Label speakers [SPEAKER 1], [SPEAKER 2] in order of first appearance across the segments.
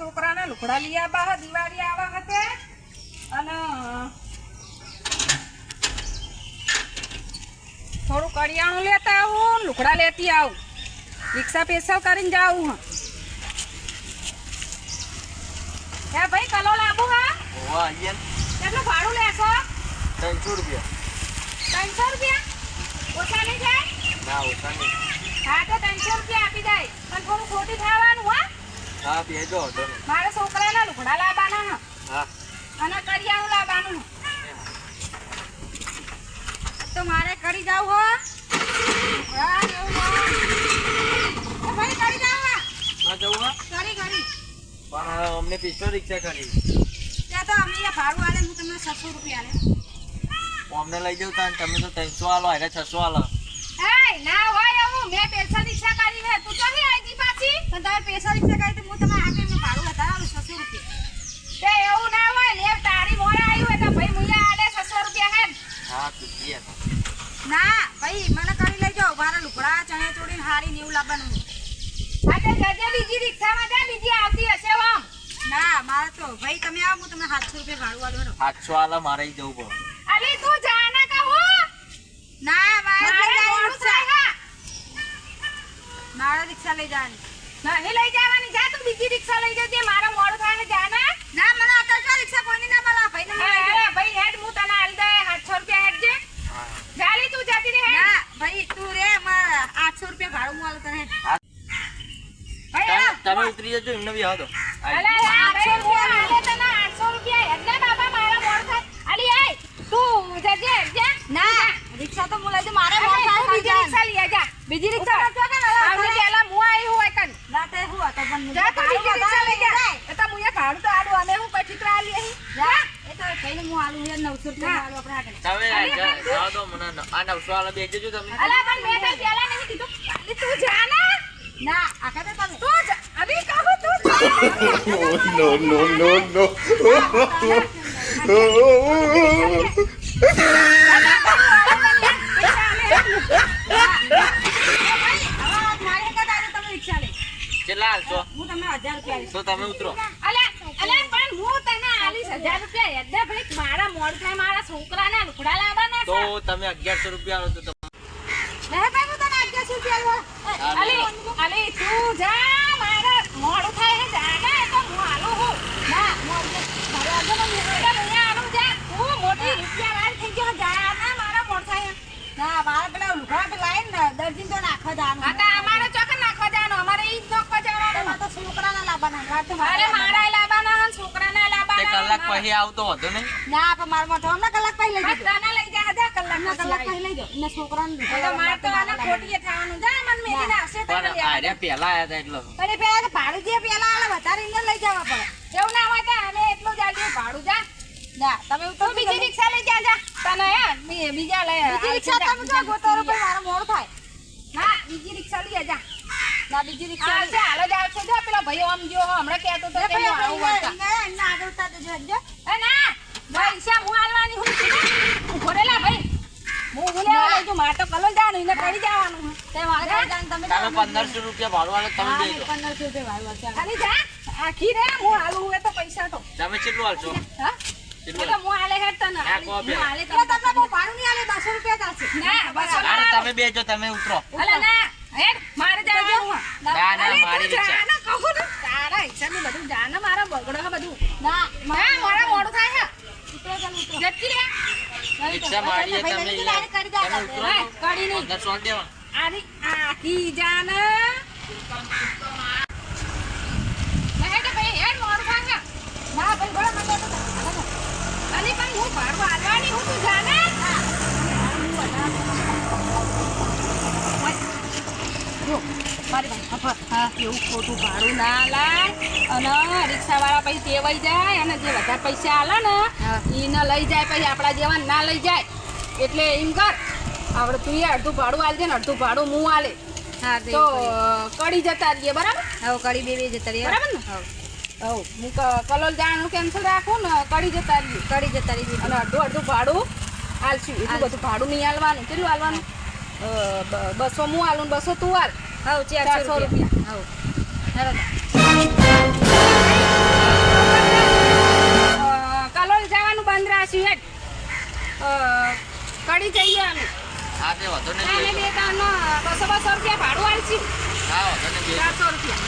[SPEAKER 1] છોકરાને લુગડા લઈ આવ્યા દિવાળી આવા હતે અને થોડું કરિયાણું લેતા આવું લુગડા લેતી આવું. રિક્ષા પેશલ કરીને જાવું હા. હે ભાઈ કલો લાવું હા?
[SPEAKER 2] ઓવા
[SPEAKER 1] કેટલું ભાડું લેશો?
[SPEAKER 2] ત્રણસો રૂપિયા.
[SPEAKER 1] ત્રણસો રૂપિયા? ઓછા નહીં જાય
[SPEAKER 2] ના ઓછા નહીં.
[SPEAKER 1] હા તો ત્રણસો રૂપિયા આપી જાય પણ થોડું ખોટી થવાનું હા.
[SPEAKER 2] હા બેજો
[SPEAKER 1] મારા છોકરાના લુગડા લાવવાના હા. અને કરિયાણું લાવવાનું તો મારે કરી જાવ હો. હા, એવું હો. ભાઈ કરી જાવ હા.
[SPEAKER 2] જવું હા.
[SPEAKER 1] કરી કરી.
[SPEAKER 2] પણ અમને પિસ્તોલ રિક્ષા કરી.
[SPEAKER 1] ત્યાં તો અમે ભાડું આલે હું તમને છસો રૂપિયા આલે.
[SPEAKER 2] અમને લઈ જાવ તાં તમે તો ત્રણસો આલો એને છસો આલો.
[SPEAKER 1] ના હોય એવું. મેં પૈસા રિક્ષા કરી હે. તું તો આવી પાછી પણ તમે પૈસા રિક્ષા કરી તો હું તમને આપી મેં ભાડું વધારાવું છસો રૂપિયા. તે એવું ના હોય ને તારી મોડા આવ્યું હોય તો ભાઈ મુયા આડે છસો રૂપિયા હે
[SPEAKER 2] હા તું
[SPEAKER 1] ના ભાઈ મને કરી લઈ જાઓ મારા લુગડા ચણે ચોડીને હારી ને એવું લાવવાનું. આજે જજે બીજી રિક્ષામાં જા બીજી આવતી હશે આમ ના મારે તો ભાઈ તમે આવો હું તમને સાતસો રૂપિયા ભાડું આલો
[SPEAKER 2] સાતસો આલો મારે જવું પડે.
[SPEAKER 1] અલી તું જાના કહું ના મારે મારે રિક્ષા લઈ જવાની. નહીં લઈ જવાની જા તું બીજી રિક્ષા લઈ જજે મારા મોડું થાય ને? જાના ના મને અત્યારે રિક્ષા કોઈની ના બોલા ભાઈ ને ભાઈ હેડ હું તને આલ દે 800 રૂપિયા હેડ જે. જાલી તું જતી રે ના ભાઈ તું રે મારા 800 રૂપિયા ભાડું હું આલ તને.
[SPEAKER 2] તમે- ઉતરી જજો એમને બી આવતો
[SPEAKER 1] અલે 800 રૂપિયા આલે તને 800 રૂપિયા હેડ. ને બાબા મારા મોડ થાય અલી આય. તું જજે જા. ના રિક્ષા તો મુલે મારા મારે મોડ થાય બીજી રિક્ષા લઈ જા બીજી રિક્ષા રાખો કે ના આવને પેલા હું આવી હું એકન ના તે હું હતો પણ જા તું બીજી રિક્ષા લઈ જા એ તો મુએ ભાડું તો આડું અમે હું પછી તો આલી અહીં જા એ તો કઈને હું આલું છે 900 રૂપિયા આલું આપણે આગળ
[SPEAKER 2] તમે જા- જાઓ રૂપિયા મને ભાઈ મારા નવસો મારા
[SPEAKER 1] અલા પણ મેં તો તમે અગિયારસો રૂપિયા અલી તું ને ના આખા તો જા અભી તું જા
[SPEAKER 3] no, no, no, no.
[SPEAKER 2] કેટલા હાલશો તો તમે ઉતરો તો તમે અગિયારસો રૂપિયા આલો તો તમે
[SPEAKER 1] દર્દી તો નાખવા જવાનું અમારે ચોક નાખવા જવાનું અમારે ઈ જ નાખવા જવાનું છોકરાના લાવવાના અરે મારા લાવવાના અને છોકરાના
[SPEAKER 2] તે
[SPEAKER 1] લાવવાના
[SPEAKER 2] આવતો હતો ને
[SPEAKER 1] ના પણ મારા માટે હમણાં કલાક પહેલા લઈ જજો. તને લઈ જા આધા કલાક ના કલાક પહેલા લઈ ને છોકરાને તો માર તો આના ખોટીએ થવાનું. જા મન મેલીને આવશે તને
[SPEAKER 2] પણ
[SPEAKER 1] લેવા
[SPEAKER 2] પહેલા આયા હતા એટલો.
[SPEAKER 1] અરે પહેલા તો ભાડું જે પેલા આલે વધારે એને લઈ જવા પડે. એવું ના હોય તો અમે એટલું જ ભાડું જા. ના તમે તો બીજી રિક્ષા લઈ જા જા. તને હે બીજા લઈ બીજી રિક્ષા તમે જો ગોતરો પર મારો મોડ થાય. ના બીજી રિક્ષા લઈ જા ના બીજી રિક્ષા લઈ જા હાલો જા જો પેલા ભાઈઓ આમ જો હમણાં કહેતો તો કે હું આવું વળતા. એના આગળ ઉતાર દેજો હજો એ ના પૈસા હું આલવાની હું છું? ભાઈ. હું હું લેવા લઈ મારે તો કલોલ જવાનું એને કરી જવાનું તે મારે કરી જવાનું તમે
[SPEAKER 2] તમે પંદરસો રૂપિયા ભાડું આલો તમે બેજો
[SPEAKER 1] ખાલી જા. આખી રે હું આલું હોય તો પૈસા તો.
[SPEAKER 2] તમે કેટલું હાલશો?
[SPEAKER 1] હા? હું આલે હેડ તને.
[SPEAKER 2] હા, કહો બે.
[SPEAKER 1] હું આલે તને. તમને બહુ નહીં આલે 200 રૂપિયા ચાલશે ના 200
[SPEAKER 2] અરે તમે બેજો તમે ઉતરો
[SPEAKER 1] અલા ના હેડ મારે જવાનું
[SPEAKER 2] ના, ના, મારી રિક્ષા.
[SPEAKER 1] ના કહું ને. તારા હિસાબે બધું. જા મારા બગડો હે બધું. ના મારા મોડું થાય છે ઉતરો ચાલ ઉતરો. જતી રે
[SPEAKER 2] રિક્ષા મારીએ તમે
[SPEAKER 1] કરી
[SPEAKER 2] તમે
[SPEAKER 1] હા, કરી નહીં.
[SPEAKER 2] પંદરસો આલી દેવા.
[SPEAKER 1] આની આખી જાન. હેડ ભાઈ હેડ મોડું થાય ના ભાઈ બોલો મને તો પણ હું હું તું જાને? જો મારી ભાઈ ખબર હા એવું ખોટું ભાડું ના લાય અને રિક્ષાવાળા પછી ટેવાઈ જાય અને જે વધારે પૈસા આલે ને એને લઈ જાય પછી આપણા જેવા ના લઈ જાય. એટલે એમ કર આપણે તું એ અડધું ભાડું આલજે ને અડધું ભાડું હું આલે.
[SPEAKER 4] હા
[SPEAKER 1] તો કડી જતા રહીએ બરાબર?
[SPEAKER 4] હવે કડી બે બે જતા રહીએ.
[SPEAKER 1] બરાબર ને? હવ હું કલોલ જાણું કેન્સલ રાખું ને કડી જતા રહીએ.
[SPEAKER 4] કડી જતા રહીએ
[SPEAKER 1] અને અડધું અડધું ભાડું આલશું. એટલું બધું ભાડું નહીં આલવાનું. કેટલું આલવાનું? બસો હું આલું બસો તું આલ.
[SPEAKER 4] હવ ચારસો રૂપિયા. હવ કલોલ
[SPEAKER 1] જવાનું બંધ હેઠ. કડી જઈએ અમે.
[SPEAKER 2] હા તે
[SPEAKER 1] બસો બસો રૂપિયા ભાડું આલશી.
[SPEAKER 2] હા વધુ
[SPEAKER 1] ચારસો રૂપિયા.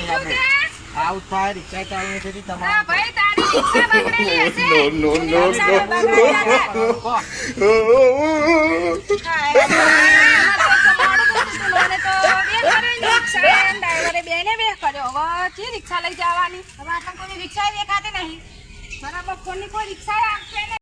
[SPEAKER 2] નહીં આપણે રિક્ષા ચાલુ
[SPEAKER 1] છે
[SPEAKER 2] તમારા
[SPEAKER 1] ભાઈ રિક્ષા લઈ જવાની હવે આટલા કોઈ રિક્ષા દેખાતી નહીં. બરાબર ફોનની કોઈ રિક્ષા આપશે